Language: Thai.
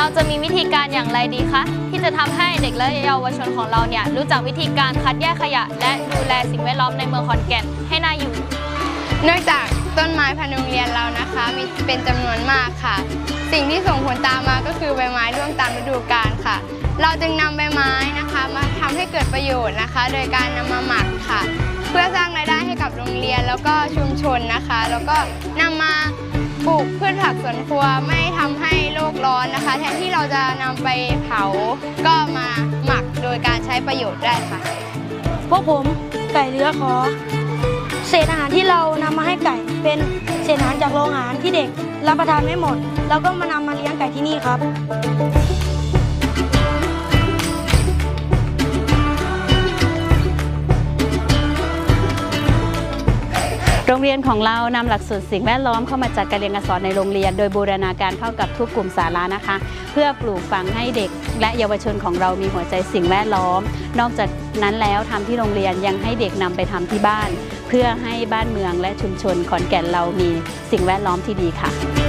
ราจะมีวิธีการอย่างไรดีคะที่จะทำให้เด็กและเยาวชนของเราเนี่ยรู้จักวิธีการคัดแยกขยะ และดูแลสิ่งแวดล้อมในเมืองขอนแก่นให้น่าอยู่เนื่องจากต้นไม้ภายในโรงเรียนเรานะคะ มีเป็นจำนวนมากค่ะ สิ่งที่ส่งผลตามมาก็คือใบไม้ร่วงตามฤดูกาลค่ะ เราจึงนำใบไม้นะคะมาทำให้เกิดประโยชน์นะคะ โดยการนำมาหมักค่ะ เพื่อสร้างรายได้ให้กับโรงเรียนแล้วก็ชุมชนนะคะ แล้วก็นำมาปลูกพืชผักสวนครัวไม่ทำให้โลกร้ อนนะคะ แทนที่เราจะนำไปเผาก็มาหมักโดยการใช้ประโยชน์ได้ค่ะ พวกผมไก่เรือขอ เศษอาหารที่เรานำมาให้ไก่เป็นเศษอาหารจากโรงอาหารที่เด็กรับประทานไม่หมด แล้วก็มานำมาเลี้ยงไก่ที่นี่ครับ โรงเรียนของเรานำหลักสูตรสิ่งแวดล้อมเข้ามาจัดการเรียนการสอนในโรงเรียน โดยบูรณาการเข้ากับทุกกลุ่มสาระนะคะ เพื่อปลูกฝังให้เด็กและเยาวชนของเรามีหัวใจสิ่งแวดล้อม นอกจากนั้นแล้วทำที่โรงเรียนยังให้เด็กนำไปทำที่บ้าน เพื่อให้บ้านเมืองและชุมชนขอนแก่นเรามีสิ่งแวดล้อมที่ดีค่ะ